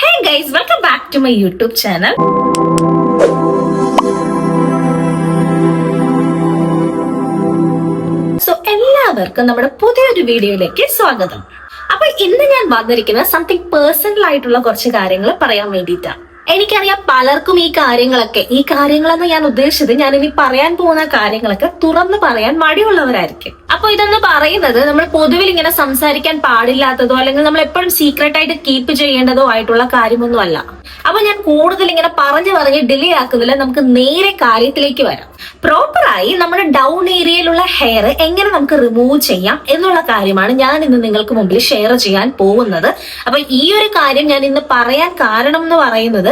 Hey guys welcome back to my YouTube channel so എല്ലാവർക്കും നമ്മുടെ പുതിയൊരു വീഡിയോയിലേക്ക് സ്വാഗതം. അപ്പൊ ഇന്ന് ഞാൻ വന്നിരിക്കുന്ന സംതിങ് പേഴ്സണൽ ആയിട്ടുള്ള കുറച്ച് കാര്യങ്ങൾ പറയാൻ വേണ്ടിയിട്ടാണ്. എനിക്കറിയാം പലർക്കും ഈ കാര്യങ്ങളൊക്കെ ഈ കാര്യങ്ങളെന്ന് ഞാൻ ഉദ്ദേശിച്ചത്. ഞാൻ ഇനി പറയാൻ പോകുന്ന കാര്യങ്ങളൊക്കെ തുറന്നു പറയാൻ മടിയുള്ളവരായിരിക്കും. അപ്പൊ ഇതെന്ന് പറയുന്നത് നമ്മൾ പൊതുവിൽ ഇങ്ങനെ സംസാരിക്കാൻ പാടില്ലാത്തതോ അല്ലെങ്കിൽ നമ്മൾ എപ്പോഴും സീക്രട്ട് ആയിട്ട് കീപ്പ് ചെയ്യേണ്ടതോ ആയിട്ടുള്ള കാര്യമൊന്നും അല്ല. അപ്പൊ ഞാൻ കൂടുതൽ ഇങ്ങനെ പറഞ്ഞു പറഞ്ഞ് ഡിലേ ആക്കുന്നില്ല. നമുക്ക് നേരെ കാര്യത്തിലേക്ക് വരാം. പ്രോപ്പറായി നമ്മുടെ ഡൗൺ ഏരിയയിലുള്ള ഹെയർ എങ്ങനെ നമുക്ക് റിമൂവ് ചെയ്യാം എന്നുള്ള കാര്യമാണ് ഞാൻ ഇന്ന് നിങ്ങൾക്ക് മുമ്പിൽ ഷെയർ ചെയ്യാൻ പോകുന്നത്. അപ്പൊ ഈ ഒരു കാര്യം ഞാൻ ഇന്ന് പറയാൻ കാരണം എന്ന് പറയുന്നത്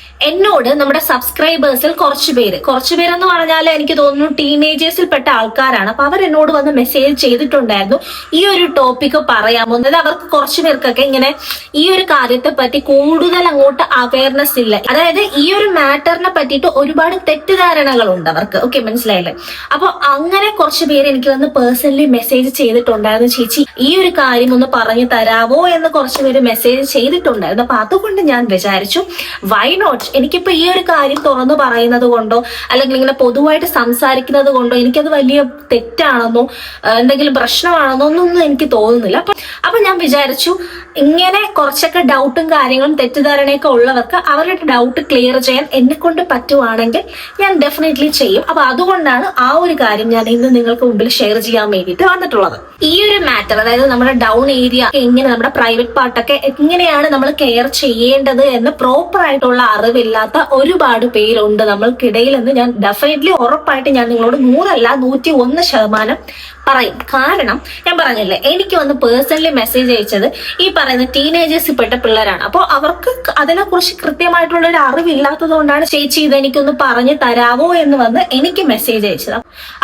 എന്നോട് നമ്മുടെ സബ്സ്ക്രൈബേഴ്സിൽ കുറച്ചു പേര്. കുറച്ച് പേരെന്ന് പറഞ്ഞാൽ എനിക്ക് തോന്നുന്നു ടീനേജേഴ്സിൽ പെട്ട ആൾക്കാരാണ്. അപ്പൊ അവർ എന്നോട് വന്ന് മെസ്സേജ് ചെയ്തിട്ടുണ്ടായിരുന്നു. ഈ ഒരു ടോപ്പിക്ക് പറയാമോ? അതായത് അവർക്ക് കുറച്ചു പേർക്കൊക്കെ ഇങ്ങനെ ഈ ഒരു കാര്യത്തെ പറ്റി കൂടുതൽ അങ്ങോട്ട് അവയർനെസ് ഇല്ല. അതായത് ഈ ഒരു മാറ്ററിനെ പറ്റിയിട്ട് ഒരുപാട് തെറ്റിദ്ധാരണകൾ ഉണ്ട് അവർക്ക്. ഓക്കെ മനസ്സിലായില്ലേ? അപ്പൊ അങ്ങനെ കുറച്ച് പേര് എനിക്ക് വന്ന് പേഴ്സണലി മെസ്സേജ് ചെയ്തിട്ടുണ്ടായിരുന്നു. ചേച്ചി ഈ ഒരു കാര്യം ഒന്ന് പറഞ്ഞു തരാമോ എന്ന് കുറച്ച് പേര് മെസ്സേജ് ചെയ്തിട്ടുണ്ടായിരുന്നു. അപ്പൊ അതുകൊണ്ട് ഞാൻ വിചാരിച്ചു വൈ നോട്ട് എനിക്കിപ്പോ ഈ ഒരു കാര്യം തുറന്നു പറയുന്നത് കൊണ്ടോ അല്ലെങ്കിൽ ഇങ്ങനെ പൊതുവായിട്ട് സംസാരിക്കുന്നത് കൊണ്ടോ എനിക്കത് വലിയ തെറ്റാണെന്നോ എന്തെങ്കിലും പ്രശ്നമാണെന്നോ ഒന്നും എനിക്ക് തോന്നുന്നില്ല. അപ്പൊ അപ്പൊ ഞാൻ വിചാരിച്ചു ഇങ്ങനെ കുറച്ചൊക്കെ ഡൗട്ടും കാര്യങ്ങളും തെറ്റിദ്ധാരണയൊക്കെ ഉള്ളവർക്ക് അവരുടെ ഡൗട്ട് ക്ലിയർ ചെയ്യാൻ എന്നെ കൊണ്ട് പറ്റുവാണെങ്കിൽ ഞാൻ ഡെഫിനറ്റ്ലി ചെയ്യും. അപ്പൊ അതുകൊണ്ടാണ് ആ ഒരു കാര്യം ഞാൻ ഇന്ന് നിങ്ങൾക്ക് മുമ്പിൽ ഷെയർ ചെയ്യാൻ വേണ്ടിയിട്ട് വന്നിട്ടുള്ളത്. ഈ ഒരു മാറ്റർ അതായത് നമ്മുടെ ഡൗൺ ഏരിയ എങ്ങനെ നമ്മുടെ പ്രൈവറ്റ് പാർട്ടൊക്കെ എങ്ങനെയാണ് നമ്മൾ കെയർ ചെയ്യേണ്ടത് എന്ന് പ്രോപ്പർ ആയിട്ടുള്ള അറിവില്ലാത്ത ഒരുപാട് പേരുണ്ട് നമ്മൾക്കിടയിൽ എന്ന് ഞാൻ ഡെഫിനറ്റ്ലി ഉറപ്പായിട്ട് ഞാൻ നിങ്ങളോട് നൂറല്ല നൂറ്റി ഒന്ന് ശതമാനം പറയും. കാരണം ഞാൻ പറഞ്ഞില്ലേ എനിക്ക് വന്ന് പേഴ്സണലി മെസ്സേജ് അയച്ചത് ഈ പറയുന്ന ടീനേജേഴ്സിൽ പെട്ട പിള്ളേരാണ്. അപ്പോൾ അവർക്ക് അതിനെക്കുറിച്ച് കൃത്യമായിട്ടുള്ള ഒരു അറിവില്ലാത്തത് കൊണ്ടാണ് ചേച്ചി ഇത് എനിക്കൊന്ന് പറഞ്ഞു തരാവോ എന്ന് വന്ന് എനിക്ക് മെസ്സേജ് അയച്ചത്.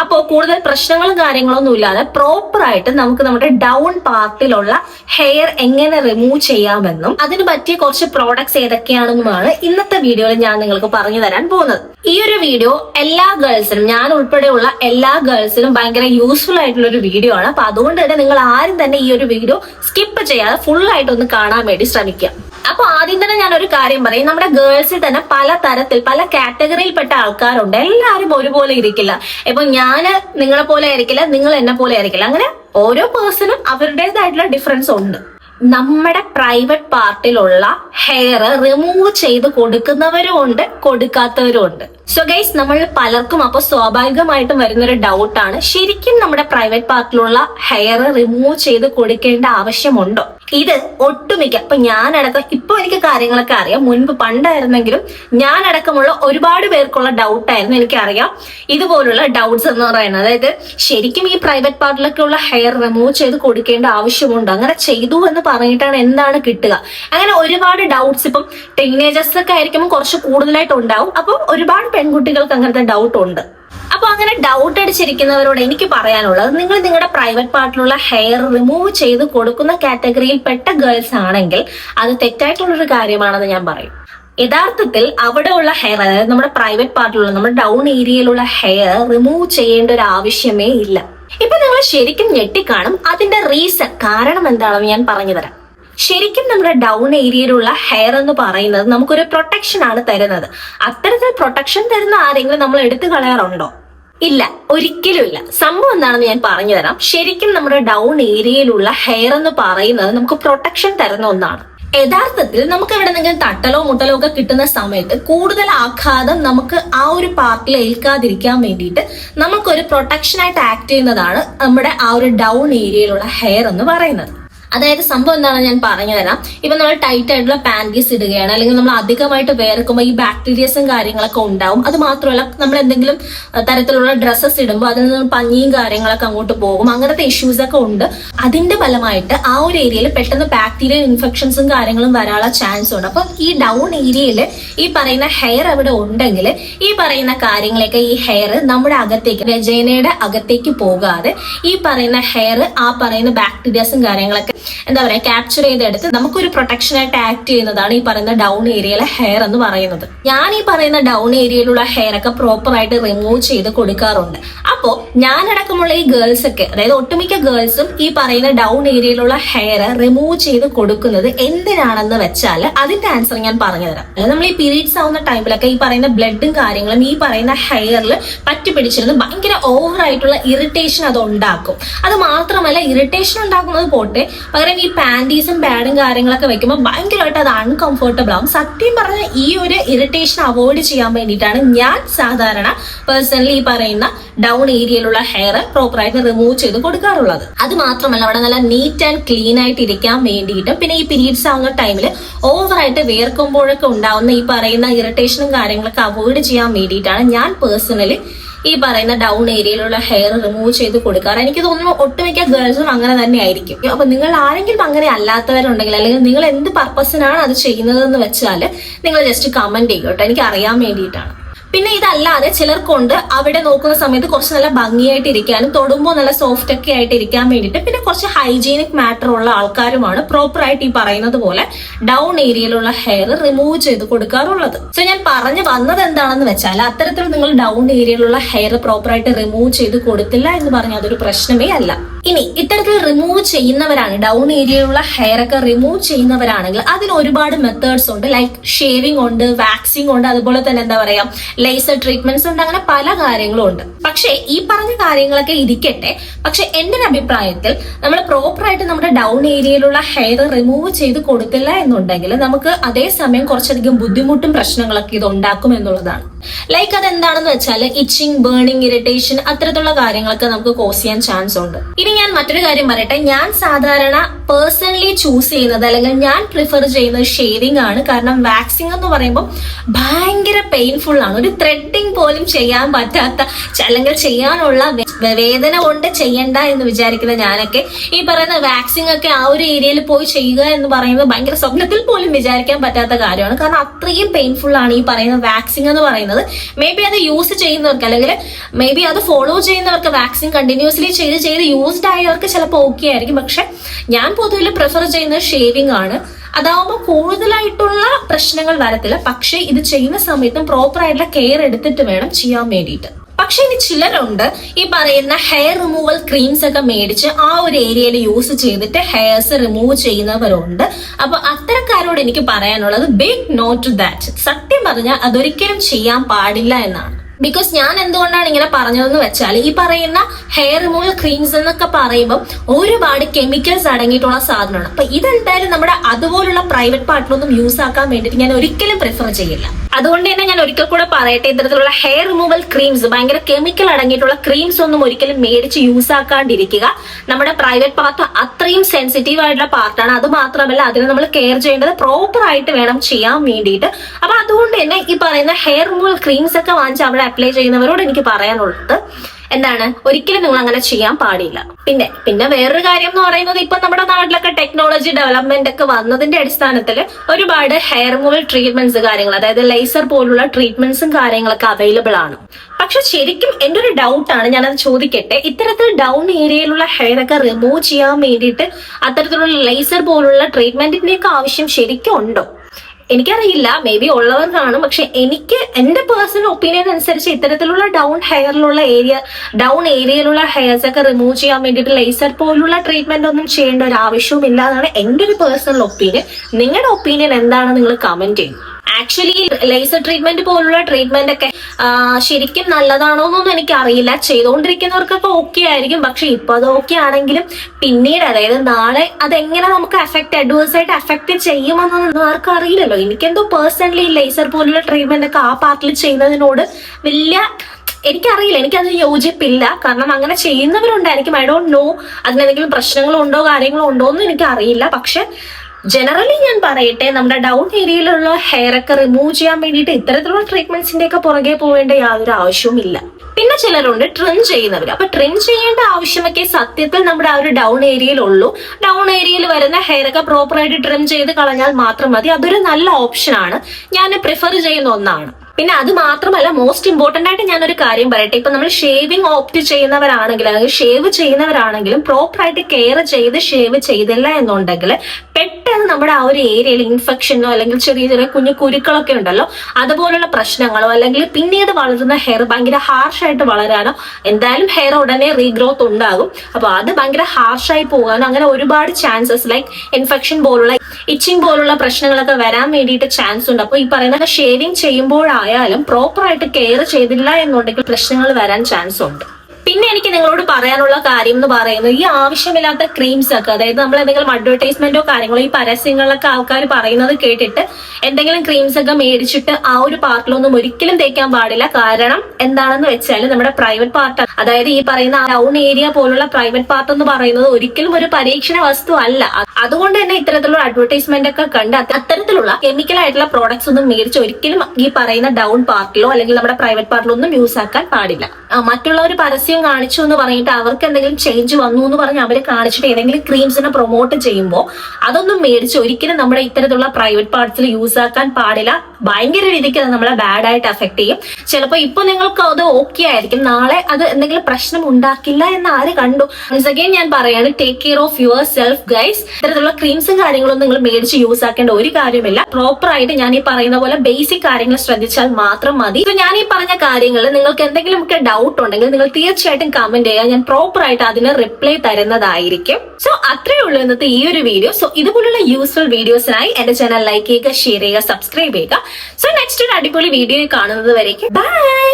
അപ്പോൾ കൂടുതൽ പ്രശ്നങ്ങളും കാര്യങ്ങളൊന്നും ഇല്ലാതെ പ്രോപ്പർ ആയിട്ട് നമുക്ക് നമ്മുടെ ഡൗൺ പാർട്ടിലുള്ള ഹെയർ എങ്ങനെ റിമൂവ് ചെയ്യാമെന്നും അതിന് പറ്റിയ കുറച്ച് പ്രോഡക്ട്സ് ഏതൊക്കെയാണെന്നുമാണ് ഇന്നത്തെ വീഡിയോയിൽ ഞാൻ നിങ്ങൾക്ക് പറഞ്ഞു തരാൻ പോകുന്നത്. ഈ ഒരു വീഡിയോ എല്ലാ ഗേൾസിനും ഞാൻ ഉൾപ്പെടെയുള്ള എല്ലാ ഗേൾസിനും ഭയങ്കര യൂസ്ഫുൾ ആയിട്ടുള്ള ഒരു വീഡിയോ ആണ്. അപ്പൊ അതുകൊണ്ട് തന്നെ നിങ്ങൾ ആരും തന്നെ ഈ ഒരു വീഡിയോ സ്കിപ്പ് ചെയ്യാതെ ഫുൾ ആയിട്ട് ഒന്ന് കാണാൻ വേണ്ടി ശ്രമിക്കാം അപ്പൊ ആദ്യം തന്നെ ഞാൻ ഒരു കാര്യം പറയും. നമ്മുടെ ഗേൾസിൽ തന്നെ പല തരത്തിൽ പല കാറ്റഗറിയിൽപ്പെട്ട ആൾക്കാരുണ്ട്. എല്ലാവരും ഒരുപോലെ ഇരിക്കില്ല. ഇപ്പൊ ഞാൻ നിങ്ങളെ പോലെ ആയിരിക്കില്ല നിങ്ങൾ എന്നെ പോലെ ആയിരിക്കില്ല. അങ്ങനെ ഓരോ പേഴ്സണും അവരുടേതായിട്ടുള്ള ഡിഫറൻസ് ഉണ്ട്. നമ്മുടെ പ്രൈവറ്റ് പാർട്ടിലുള്ള ഹെയർ റിമൂവ് ചെയ്ത് കൊടുക്കുന്നവരും ഉണ്ട് കൊടുക്കാത്തവരും ഉണ്ട്. സോ ഗൈസ് നമ്മൾ പലർക്കും അപ്പൊ സ്വാഭാവികമായിട്ടും വരുന്നൊരു ഡൗട്ടാണ് ശരിക്കും നമ്മുടെ പ്രൈവറ്റ് പാർട്ടിലുള്ള ഹെയർ റിമൂവ് ചെയ്ത് കൊടുക്കേണ്ട ആവശ്യമുണ്ടോ? ഇത് ഒട്ടുമിക്ക ഇപ്പൊ ഞാനടക്കം ഇപ്പൊ എനിക്ക് കാര്യങ്ങളൊക്കെ അറിയാം. മുൻപ് പണ്ടായിരുന്നെങ്കിലും ഞാനടക്കമുള്ള ഒരുപാട് പേർക്കുള്ള ഡൗട്ടായിരുന്നു എനിക്കറിയാം. ഇതുപോലുള്ള ഡൗട്ട്സ് എന്ന് പറയുന്നത്. അതായത് ശരിക്കും ഈ പ്രൈവറ്റ് പാർട്ടിലൊക്കെ ഉള്ള ഹെയർ റിമൂവ് ചെയ്ത് കൊടുക്കേണ്ട ആവശ്യമുണ്ട്? അങ്ങനെ ചെയ്തു എന്ന് പറഞ്ഞിട്ടാണ് എന്താണ് കിട്ടുക? അങ്ങനെ ഒരുപാട് ഡൗട്ട്സ് ഇപ്പം ടീനേജേഴ്സ് ഒക്കെ ആയിരിക്കുമ്പോൾ കുറച്ച് കൂടുതലായിട്ട് ഉണ്ടാവും അപ്പം ഒരുപാട് പെൺകുട്ടികൾക്ക് അങ്ങനത്തെ ഡൗട്ട് ഉണ്ട്. അപ്പൊ അങ്ങനെ ഡൗട്ട് അടിച്ചിരിക്കുന്നവരോട് എനിക്ക് പറയാനുള്ളത് നിങ്ങൾ നിങ്ങളുടെ പ്രൈവറ്റ് പാർട്ടിലുള്ള ഹെയർ റിമൂവ് ചെയ്ത് കൊടുക്കുന്ന കാറ്റഗറിയിൽ പെട്ട ഗേൾസ് ആണെങ്കിൽ അത് തെറ്റായിട്ടുള്ളൊരു കാര്യമാണെന്ന് ഞാൻ പറയും. യഥാർത്ഥത്തിൽ അവിടെയുള്ള ഹെയർ അതായത് നമ്മുടെ പ്രൈവറ്റ് പാർട്ടിലുള്ള നമ്മുടെ ഡൗൺ ഏരിയയിലുള്ള ഹെയർ റിമൂവ് ചെയ്യേണ്ട ഒരു ആവശ്യമേ ഇല്ല. ഇപ്പൊ നിങ്ങൾ ശരിക്കും ഞെട്ടിക്കാണും അതിന്റെ റീസൺ കാരണം എന്താണെന്ന് ഞാൻ പറഞ്ഞു തരാം. ശരിക്കും നമ്മുടെ ഡൗൺ ഏരിയയിലുള്ള ഹെയർ എന്ന് പറയുന്നത് നമുക്കൊരു പ്രൊട്ടക്ഷൻ ആണ് തരുന്നത്. അത്തരത്തിൽ പ്രൊട്ടക്ഷൻ തരുന്ന ആരെങ്കിലും നമ്മൾ എടുത്തു കളയാറുണ്ടോ? ഇല്ല ഒരിക്കലും ഇല്ല. സംഭവം എന്താണെന്ന് ഞാൻ പറഞ്ഞു തരാം. ശരിക്കും നമ്മുടെ ഡൗൺ ഏരിയയിലുള്ള ഹെയർ എന്ന് പറയുന്നത് നമുക്ക് പ്രൊട്ടക്ഷൻ തരുന്ന ഒന്നാണ്. യഥാർത്ഥത്തിൽ നമുക്ക് എവിടെ നിന്നെങ്കിലും തട്ടലോ മുട്ടലോ ഒക്കെ കിട്ടുന്ന സമയത്ത് കൂടുതൽ ആഘാതം നമുക്ക് ആ ഒരു പാർട്ടിൽ ഏൽക്കാതിരിക്കാൻ വേണ്ടിയിട്ട് നമുക്കൊരു പ്രൊട്ടക്ഷനായിട്ട് ആക്ട് ചെയ്യുന്നതാണ് നമ്മുടെ ആ ഒരു ഡൗൺ ഏരിയയിലുള്ള ഹെയർ എന്ന് പറയുന്നത്. അതായത് സംഭവം എന്താണെന്ന് ഞാൻ പറഞ്ഞു തരാം. ഇപ്പൊ നമ്മൾ ടൈറ്റ് ആയിട്ടുള്ള പാന്റീസ് ഇടുകയാണ്. അല്ലെങ്കിൽ നമ്മൾ അധികമായിട്ട് വേർക്കുമ്പോൾ ഈ ബാക്ടീരിയസും കാര്യങ്ങളൊക്കെ ഉണ്ടാവും. അത് മാത്രമല്ല നമ്മൾ എന്തെങ്കിലും തരത്തിലുള്ള ഡ്രസ്സസ് ഇടുമ്പോൾ അതിൽ നിന്ന് പഞ്ഞിയും കാര്യങ്ങളൊക്കെ അങ്ങോട്ട് പോകും. അങ്ങനത്തെ ഇഷ്യൂസ് ഒക്കെ ഉണ്ട്. അതിന്റെ ഫലമായിട്ട് ആ ഒരു ഏരിയയിൽ പെട്ടെന്ന് ബാക്ടീരിയൽ ഇൻഫെക്ഷൻസും കാര്യങ്ങളും വരാനുള്ള ചാൻസ് ഉണ്ട്. അപ്പം ഈ ഡൗൺ ഏരിയയിൽ ഈ പറയുന്ന ഹെയർ അവിടെ ഉണ്ടെങ്കിൽ ഈ പറയുന്ന കാര്യങ്ങളൊക്കെ ഈ ഹെയർ നമ്മുടെ അകത്തേക്ക് രചനയുടെ അകത്തേക്ക് പോകാതെ ഈ പറയുന്ന ഹെയർ ആ പറയുന്ന ബാക്ടീരിയസും കാര്യങ്ങളൊക്കെ എന്താ പറയാ ക്യാപ്ചർ ചെയ്തെടുത്ത് നമുക്കൊരു പ്രൊട്ടക്ഷൻ ആയിട്ട് ആക്ട് ചെയ്യുന്നതാണ് ഈ പറയുന്ന ഡൗൺ ഏരിയയിലെ ഹെയർ എന്ന് പറയുന്നത്. ഞാൻ ഈ പറയുന്ന ഡൗൺ ഏരിയയിലുള്ള ഹെയർ ഒക്കെ പ്രോപ്പർ ആയിട്ട് റിമൂവ് ചെയ്ത് കൊടുക്കാറുണ്ട്. അപ്പോൾ അപ്പോ ഞാനടക്കമുള്ള ഈ ഗേൾസ് ഒക്കെ അതായത് ഒട്ടുമിക്ക ഗേൾസും ഈ പറയുന്ന ഡൗൺ ഏരിയയിലുള്ള ഹെയർ റിമൂവ് ചെയ്ത് കൊടുക്കുന്നത് എന്തിനാണെന്ന് വെച്ചാൽ അതിന്റെ ആൻസർ ഞാൻ പറഞ്ഞു തരാം. അതായത് നമ്മൾ ഈ പീരീഡ്സ് ആവുന്ന ടൈമിലൊക്കെ ഈ പറയുന്ന ബ്ലഡും കാര്യങ്ങളും ഈ പറയുന്ന ഹെയറിൽ പറ്റി പിടിച്ചിരുന്ന് ഭയങ്കര ഓവർ ആയിട്ടുള്ള ഇറിറ്റേഷൻ അത് ഉണ്ടാക്കും. അത് മാത്രമല്ല ഇറിറ്റേഷൻ ഉണ്ടാക്കുന്നത് പോട്ടെ പകരം ഈ പാന്റീസും പാഡും കാര്യങ്ങളൊക്കെ വെക്കുമ്പോൾ ഭയങ്കരമായിട്ട് അത് അൺകംഫർട്ടബിൾ ആവും. സത്യം പറഞ്ഞ ഈ ഒരു ഇറിറ്റേഷൻ അവോയ്ഡ് ചെയ്യാൻ വേണ്ടിയിട്ടാണ് ഞാൻ സാധാരണ പേഴ്സണലി ഈ പറയുന്ന ഡൗൺ ഏരിയയിലുള്ള ഹെയർ പ്രോപ്പറായിട്ട് റിമൂവ് ചെയ്ത് കൊടുക്കാറുള്ളത്. അത് മാത്രമല്ല അവിടെ നല്ല നീറ്റ് ആൻഡ് ക്ലീൻ ആയിട്ട് ഇരിക്കാൻ വേണ്ടിയിട്ടും പിന്നെ ഈ പീരീഡ്സ് ആവുന്ന ടൈമിൽ ഓവറായിട്ട് വേർക്കുമ്പോഴൊക്കെ ഉണ്ടാവുന്ന ഈ പറയുന്ന ഇറിറ്റേഷനും കാര്യങ്ങളൊക്കെ അവോയ്ഡ് ചെയ്യാൻ വേണ്ടിയിട്ടാണ് ഞാൻ പേഴ്സണലി ഈ പറയുന്ന ഡൗൺ ഏരിയയിലുള്ള ഹെയർ റിമൂവ് ചെയ്ത് കൊടുക്കാറ്. എനിക്ക് തോന്നുന്നു ഒട്ടുമിക്ക ഗേൾസും അങ്ങനെ തന്നെ ആയിരിക്കും. അപ്പൊ നിങ്ങൾ ആരെങ്കിലും അങ്ങനെ അല്ലാത്തവരുണ്ടെങ്കിൽ അല്ലെങ്കിൽ നിങ്ങൾ എന്ത് പർപ്പസിനാണ് അത് ചെയ്യുന്നതെന്ന് വെച്ചാൽ നിങ്ങൾ ജസ്റ്റ് കമന്റ് ചെയ്യും കേട്ടോ. എനിക്ക് അറിയാൻ വേണ്ടിയിട്ടാണ്. പിന്നെ ഇതല്ലാതെ ചിലർക്കുണ്ട് അവിടെ നോക്കുന്ന സമയത്ത് കുറച്ച് നല്ല ഭംഗിയായിട്ട് ഇരിക്കാനും തൊടുമ്പോൾ നല്ല സോഫ്റ്റ് ഒക്കെ ആയിട്ട് ഇരിക്കാൻ വേണ്ടിയിട്ട് പിന്നെ കുറച്ച് ഹൈജീനിക് മാറ്റർ ഉള്ള ആൾക്കാരുമാണ് പ്രോപ്പർ ആയിട്ട് ഈ പറയുന്നത് പോലെ ഡൗൺ ഏരിയയിലുള്ള ഹെയർ റിമൂവ് ചെയ്ത് കൊടുക്കാറുള്ളത്. സോ ഞാൻ പറഞ്ഞു വന്നത് എന്താണെന്ന് വെച്ചാൽ അത്തരത്തിൽ നിങ്ങൾ ഡൗൺ ഏരിയയിലുള്ള ഹെയർ പ്രോപ്പറായിട്ട് റിമൂവ് ചെയ്ത് കൊടുത്തില്ല എന്ന് പറഞ്ഞാൽ അതൊരു പ്രശ്നമേ അല്ല. ഇനി ഇത്തരത്തിൽ റിമൂവ് ചെയ്യുന്നവരാണ്. ഡൗൺ ഏരിയയിലുള്ള ഹെയർ ഒക്കെ റിമൂവ് ചെയ്യുന്നവരാണെങ്കിൽ അതിന് ഒരുപാട് മെത്തേഡ്സ് ഉണ്ട്. ലൈക്ക് ഷേവിംഗ് ഉണ്ട് വാക്സിംഗ് ഉണ്ട്. അതുപോലെ തന്നെ എന്താ പറയാ ലേസർ ട്രീറ്റ്മെന്റ്സ് ഉണ്ട്. അങ്ങനെ പല കാര്യങ്ങളും ഉണ്ട്. പക്ഷേ ഈ പറഞ്ഞ കാര്യങ്ങളൊക്കെ ഇരിക്കട്ടെ. പക്ഷെ എന്റെ അഭിപ്രായത്തിൽ നമ്മൾ പ്രോപ്പറായിട്ട് നമ്മുടെ ഡൗൺ ഏരിയയിലുള്ള ഹെയർ റിമൂവ് ചെയ്ത് കൊടുത്തില്ല എന്നുണ്ടെങ്കിൽ നമുക്ക് അതേസമയം കുറച്ചധികം ബുദ്ധിമുട്ടും പ്രശ്നങ്ങളൊക്കെ ഇത് ഉണ്ടാക്കും എന്നുള്ളതാണ്. ലൈക്ക് അതെന്താണെന്ന് വെച്ചാൽ ഇച്ചിങ് ബേണിംഗ് ഇറിറ്റേഷൻ അത്തരത്തിലുള്ള കാര്യങ്ങളൊക്കെ നമുക്ക് കോസ് ചെയ്യാൻ ചാൻസ് ഉണ്ട്. ഇനി ഞാൻ മറ്റൊരു കാര്യം പറയട്ടെ. ഞാൻ സാധാരണ പേഴ്സണലി ചൂസ് ചെയ്യുന്നത് അല്ലെങ്കിൽ ഞാൻ പ്രിഫർ ചെയ്യുന്നത് ഷേവിംഗ് ആണ്. കാരണം വാക്സിംഗ് എന്ന് പറയുമ്പോൾ ഭയങ്കര പെയിൻഫുൾ ആണ്. ഒരു ത്രെഡിങ് പോലും ചെയ്യാൻ പറ്റാത്ത അല്ലെങ്കിൽ ചെയ്യാനുള്ള വേദന കൊണ്ട് ചെയ്യണ്ട എന്ന് വിചാരിക്കുന്ന ഞാനൊക്കെ ഈ പറയുന്ന വാക്സിംഗ് ഒക്കെ ആ ഒരു ഏരിയയിൽ പോയി ചെയ്യുക എന്ന് പറയുന്നത് ഭയങ്കര സ്വപ്നത്തിൽ പോലും വിചാരിക്കാൻ പറ്റാത്ത കാര്യമാണ്. കാരണം അത്രയും പെയിൻഫുൾ ആണ് ഈ പറയുന്ന വാക്സിംഗ് എന്ന് പറയുന്നത്. മേ ബി അത് യൂസ് ചെയ്യുന്നവർക്ക് അല്ലെങ്കിൽ മേ ബി അത് ഫോളോ ചെയ്യുന്നവർക്ക് വാക്സിൻ കണ്ടിന്യൂസ്ലി ചെയ്ത് ചെയ്ത് യൂസ്ഡ് ആയവർക്ക് ചിലപ്പോൾ ഓക്കെ ആയിരിക്കും. പക്ഷെ ഞാൻ പൊതുവിൽ പ്രിഫർ ചെയ്യുന്നത് ഷേവിംഗ് ആണ്. അതാവുമ്പോൾ കൂടുതലായിട്ടുള്ള പ്രശ്നങ്ങൾ വരത്തില്ല. പക്ഷേ ഇത് ചെയ്യുന്ന സമയത്തും പ്രോപ്പർ ആയിട്ടുള്ള കെയർ എടുത്തിട്ട് വേണം ചെയ്യാൻ വേണ്ടിയിട്ട്. പക്ഷെ ഇനി ചിലരുണ്ട് ഈ പറയുന്ന ഹെയർ റിമൂവൽ ക്രീംസ് ഒക്കെ മേടിച്ച് ആ ഒരു ഏരിയയിൽ യൂസ് ചെയ്തിട്ട് ഹെയർസ് റിമൂവ് ചെയ്യുന്നവരുണ്ട്. അപ്പൊ അത്തരക്കാരോട് എനിക്ക് പറയാനുള്ളത് ബിഗ് നോ ടു ദാറ്റ് സത്യം പറഞ്ഞാൽ അതൊരിക്കലും ചെയ്യാൻ പാടില്ല എന്നാണ്. ബിക്കോസ് ഞാൻ എന്തുകൊണ്ടാണ് ഇങ്ങനെ പറഞ്ഞതെന്ന് വെച്ചാൽ ഈ പറയുന്ന ഹെയർ റിമൂവൽ ക്രീംസ് എന്നൊക്കെ പറയുമ്പോൾ ഒരുപാട് കെമിക്കൽസ് അടങ്ങിയിട്ടുള്ള സാധനമാണ്. അപ്പൊ ഇതെന്തായാലും നമ്മുടെ അതുപോലുള്ള പ്രൈവറ്റ് പാർട്ടിലൊന്നും യൂസ് ആക്കാൻ വേണ്ടിയിട്ട് ഞാൻ ഒരിക്കലും പ്രിഫർ ചെയ്യില്ല. അതുകൊണ്ട് തന്നെ ഞാൻ ഒരിക്കൽ കൂടെ പറയട്ടെ ഇത്തരത്തിലുള്ള ഹെയർ റിമൂവൽ ക്രീംസ് ഭയങ്കര കെമിക്കൽ അടങ്ങിയിട്ടുള്ള ക്രീംസ് ഒന്നും ഒരിക്കലും മേടിച്ച് യൂസ് ആക്കാണ്ടിരിക്കുക. നമ്മുടെ പ്രൈവറ്റ് പാർട്ട് അത്രയും സെൻസിറ്റീവ് ആയിട്ടുള്ള പാർട്ടാണ് അത് മാത്രമല്ല അതിനെ നമ്മൾ കെയർ ചെയ്യേണ്ടത് പ്രോപ്പർ ആയിട്ട് വേണം ചെയ്യാൻ വേണ്ടിയിട്ട്. അപ്പൊ അതുകൊണ്ട് തന്നെ ഈ പറയുന്ന ഹെയർ റിമൂവൽ ക്രീംസ് ഒക്കെ വാങ്ങിച്ച് അവിടെ അപ്ലൈ ചെയ്യുന്നവരോട് എനിക്ക് പറയാനുള്ളത് എന്താണ്? ഒരിക്കലും നിങ്ങൾ അങ്ങനെ ചെയ്യാൻ പാടില്ല. പിന്നെ പിന്നെ വേറൊരു കാര്യം എന്ന് പറയുന്നത് ഇപ്പൊ നമ്മുടെ നാട്ടിലൊക്കെ ടെക്നോളജി ഡെവലപ്മെന്റ് ഒക്കെ വന്നതിന്റെ അടിസ്ഥാനത്തിൽ ഒരുപാട് ഹെയർ റിമൂവൽ ട്രീറ്റ്മെന്റ്സ് കാര്യങ്ങൾ അതായത് ലേസർ പോലുള്ള ട്രീറ്റ്മെന്റ്സും കാര്യങ്ങളൊക്കെ അവൈലബിൾ ആണ്. പക്ഷെ ശരിക്കും എന്റെ ഒരു ഡൗട്ടാണ് ഞാനത് ചോദിക്കട്ടെ? ഇത്തരത്തിൽ ഡൗൺ ഏരിയയിലുള്ള ഹെയർ ഒക്കെ റിമൂവ് ചെയ്യാൻ വേണ്ടിയിട്ട് അത്തരത്തിലുള്ള ലേസർ പോലുള്ള ട്രീറ്റ്മെന്റിന്റെ ഒക്കെ ആവശ്യം ശരിക്കും ഉണ്ടോ? എനിക്കറിയില്ല മേ ബി ഉള്ളവർ കാണും പക്ഷെ എനിക്ക് എന്റെ പേഴ്സണൽ ഒപ്പീനിയൻ അനുസരിച്ച് ഇത്തരത്തിലുള്ള ഡൗൺ ഹെയറിലുള്ള ഏരിയ ഡൗൺ ഏരിയയിലുള്ള ഹെയർസ് ഒക്കെ റിമൂവ് ചെയ്യാൻ വേണ്ടിയിട്ട് ലേസർ പോലുള്ള ട്രീറ്റ്മെന്റ് ഒന്നും ചെയ്യേണ്ട ഒരു ആവശ്യവും ഇല്ല എന്നാണ് എന്റെ ഒരു പേഴ്സണൽ ഒപ്പീനിയൻ നിങ്ങളുടെ ഒപ്പീനിയൻ എന്താണെന്ന് നിങ്ങൾ കമന്റ് ചെയ്യും. ആക്ച്വലി ലേസർ ട്രീറ്റ്മെന്റ് പോലുള്ള ട്രീറ്റ്മെന്റ് ഒക്കെ ശരിക്കും നല്ലതാണോ എന്നൊന്നും എനിക്ക് അറിയില്ല ചെയ്തുകൊണ്ടിരിക്കുന്നവർക്കൊക്കെ ഓക്കെ ആയിരിക്കും. പക്ഷെ ഇപ്പൊ അത് ഓക്കെ ആണെങ്കിലും പിന്നീട് അതായത് നാളെ അതെങ്ങനെ നമുക്ക് അഫക്ട് അഡ്വേഴ്സ് ആയിട്ട് അഫക്ട് ചെയ്യുമെന്നൊന്നും ആർക്കും അറിയില്ലല്ലോ. എനിക്കെന്തോ പേഴ്സണലി ലേസർ പോലുള്ള ട്രീറ്റ്മെന്റ് ഒക്കെ ആ പാർട്ടിൽ ചെയ്യുന്നതിനോട് വലിയ എനിക്കറിയില്ല. എനിക്കത് യോജിപ്പില്ല. കാരണം അങ്ങനെ ചെയ്യുന്നവരുണ്ടായിരിക്കും. ഐ ഡോണ്ട് നോ അതിനെന്തെങ്കിലും പ്രശ്നങ്ങളുണ്ടോ കാര്യങ്ങളോ ഉണ്ടോ എന്ന് എനിക്കറിയില്ല. പക്ഷെ ജനറലി ഞാൻ പറയട്ടെ നമ്മുടെ ഡൗൺ ഏരിയയിലുള്ള ഹെയർ ഒക്കെ റിമൂവ് ചെയ്യാൻ വേണ്ടിയിട്ട് ഇത്തരത്തിലുള്ള ട്രീറ്റ്മെന്റ്സിന്റെ ഒക്കെ പുറകെ പോവേണ്ട യാതൊരു ആവശ്യവും ഇല്ല പിന്നെ ചിലരുണ്ട് ട്രിം ചെയ്യുന്നവർ അപ്പൊ ട്രിം ചെയ്യേണ്ട ആവശ്യമൊക്കെ സത്യത്തിൽ നമ്മുടെ ആ ഒരു ഡൗൺ ഏരിയയിൽ ഡൗൺ ഏരിയയിൽ വരുന്ന ഹെയർ ഒക്കെ പ്രോപ്പറായിട്ട് ട്രിം ചെയ്ത് കളഞ്ഞാൽ മാത്രം മതി. അതൊരു നല്ല ഓപ്ഷനാണ് ഞാൻ പ്രിഫർ ചെയ്യുന്ന ഒന്നാണ്. പിന്നെ അത് മാത്രമല്ല മോസ്റ്റ് ഇമ്പോർട്ടന്റ് ആയിട്ട് ഞാനൊരു കാര്യം പറയട്ടെ. ഇപ്പൊ നമ്മൾ ഷേവിംഗ് ഓപ്റ്റ് ചെയ്യുന്നവരാണെങ്കിലും അല്ലെങ്കിൽ ഷേവ് ചെയ്യുന്നവരാണെങ്കിലും പ്രോപ്പറായിട്ട് കെയർ ചെയ്ത് ഷേവ് ചെയ്തില്ല എന്നുണ്ടെങ്കിൽ പെട്ടെന്ന് നമ്മുടെ ആ ഒരു ഏരിയയിൽ ഇൻഫെക്ഷനോ അല്ലെങ്കിൽ ചെറിയ ചെറിയ കുഞ്ഞു കുരുക്കളൊക്കെ ഉണ്ടല്ലോ അതുപോലുള്ള പ്രശ്നങ്ങളോ അല്ലെങ്കിൽ പിന്നീട് വളരുന്ന ഹെയർ ഭയങ്കര ഹാർഷായിട്ട് വളരാനോ എന്തായാലും ഹെയർ ഉടനെ റീഗ്രോത്ത് ഉണ്ടാകും. അപ്പോൾ അത് ഭയങ്കര ഹാർഷായി പോകാനോ അങ്ങനെ ഒരുപാട് ചാൻസസ് ലൈക്ക് ഇൻഫെക്ഷൻ പോലുള്ള ഇച്ചിങ് പോലുള്ള പ്രശ്നങ്ങളൊക്കെ വരാൻ വേണ്ടിയിട്ട് ചാൻസ് ഉണ്ട്. അപ്പോൾ ഈ പറയുന്ന ഷേവിങ് ചെയ്യുമ്പോഴായാലും പ്രോപ്പറായിട്ട് കെയർ ചെയ്തില്ല എന്നുണ്ടെങ്കിൽ പ്രശ്നങ്ങൾ വരാൻ ചാൻസ് ഉണ്ട്. പിന്നെ എനിക്ക് നിങ്ങളോട് പറയാനുള്ള കാര്യം എന്ന് പറയുന്നത് ഈ ആവശ്യമില്ലാത്ത ക്രീംസ് ഒക്കെ അതായത് നമ്മൾ എന്തെങ്കിലും അഡ്വർടൈസ്മെന്റോ കാര്യങ്ങളോ ഈ പരസ്യങ്ങളിലൊക്കെ ആൾക്കാർ പറയുന്നത് കേട്ടിട്ട് എന്തെങ്കിലും ക്രീംസ് ഒക്കെ മേടിച്ചിട്ട് ആ ഒരു പാർട്ടിലൊന്നും ഒരിക്കലും തേക്കാൻ പാടില്ല. കാരണം എന്താണെന്ന് വെച്ചാൽ നമ്മുടെ പ്രൈവറ്റ് പാർട്ട് അതായത് ഈ പറയുന്ന ടൗൺ ഏരിയ പോലുള്ള പ്രൈവറ്റ് പാർട്ട് എന്ന് പറയുന്നത് ഒരിക്കലും ഒരു പരീക്ഷണ വസ്തു അല്ല. അതുകൊണ്ട് തന്നെ ഇത്തരത്തിലുള്ള അഡ്വർടൈസ്മെന്റ് ഒക്കെ കണ്ട് അത്തരത്തിലുള്ള കെമിക്കൽ ആയിട്ടുള്ള പ്രോഡക്ട്സ് ഒന്നും മേടിച്ച് ഒരിക്കലും ഈ പറയുന്ന ഡൗൺ പാർട്ടിലോ അല്ലെങ്കിൽ നമ്മുടെ പ്രൈവറ്റ് പാർട്ടിലോ ഒന്നും യൂസ് ആക്കാൻ പാടില്ല. മറ്റുള്ളവർ പരസ്യം കാണിച്ചു എന്ന് പറഞ്ഞിട്ട് അവർക്ക് എന്തെങ്കിലും ചേഞ്ച് വന്നു എന്ന് പറഞ്ഞ് അവരെ കാണിച്ചിട്ട് ഏതെങ്കിലും ക്രീംസിനെ പ്രൊമോട്ട് ചെയ്യുമ്പോൾ അതൊന്നും മേടിച്ച് ഒരിക്കലും നമ്മുടെ ഇത്തരത്തിലുള്ള പ്രൈവറ്റ് പാർട്സിൽ യൂസ് ആക്കാൻ പാടില്ല. ഭയങ്കര രീതിക്ക് അത് നമ്മളെ ബാഡ് ആയിട്ട് അഫക്ട് ചെയ്യും. ചിലപ്പോൾ ഇപ്പൊ നിങ്ങൾക്ക് അത് ഓക്കെ ആയിരിക്കും. നാളെ അത് എന്തെങ്കിലും പ്രശ്നം ഉണ്ടാക്കില്ല എന്ന് ആര് കണ്ടു? അഗൈൻ ഞാൻ പറയാണ് take care of yourself guys ഇത്തരത്തിലുള്ള ക്രീംസും കാര്യങ്ങളൊന്നും നിങ്ങൾ മേടിച്ച് യൂസ് ആക്കേണ്ട ഒരു കാര്യമില്ല പ്രോപ്പർ ആയിട്ട് ഞാൻ ഈ പറയുന്ന പോലെ ബേസിക് കാര്യങ്ങൾ ശ്രദ്ധിച്ചാൽ മാത്രം മതി. ഇപ്പൊ ഞാൻ ഈ പറഞ്ഞ കാര്യങ്ങൾ നിങ്ങൾക്ക് എന്തെങ്കിലും ഒക്കെ ഡൗട്ട് ഉണ്ടെങ്കിൽ നിങ്ങൾ തീർച്ചയായിട്ടും കമന്റ് ചെയ്യുക. ഞാൻ പ്രോപ്പർ ആയിട്ട് അതിന് റിപ്ലൈ തരുന്നതായിരിക്കും. സോ അത്രയേ ഉള്ളൂ ഇന്നത്തെ ഈ ഒരു വീഡിയോ സോ ഇതുപോലുള്ള യൂസ്ഫുൾ വീഡിയോസിനായി എന്റെ ചാനൽ ലൈക്ക് ചെയ്യുക ഷെയർ ചെയ്യുക സബ്സ്ക്രൈബ് ചെയ്യുക. സോ നെക്സ്റ്റ് ഒരു അടിപൊളി വീഡിയോ കാണുന്നത് വരേക്കും. ബൈ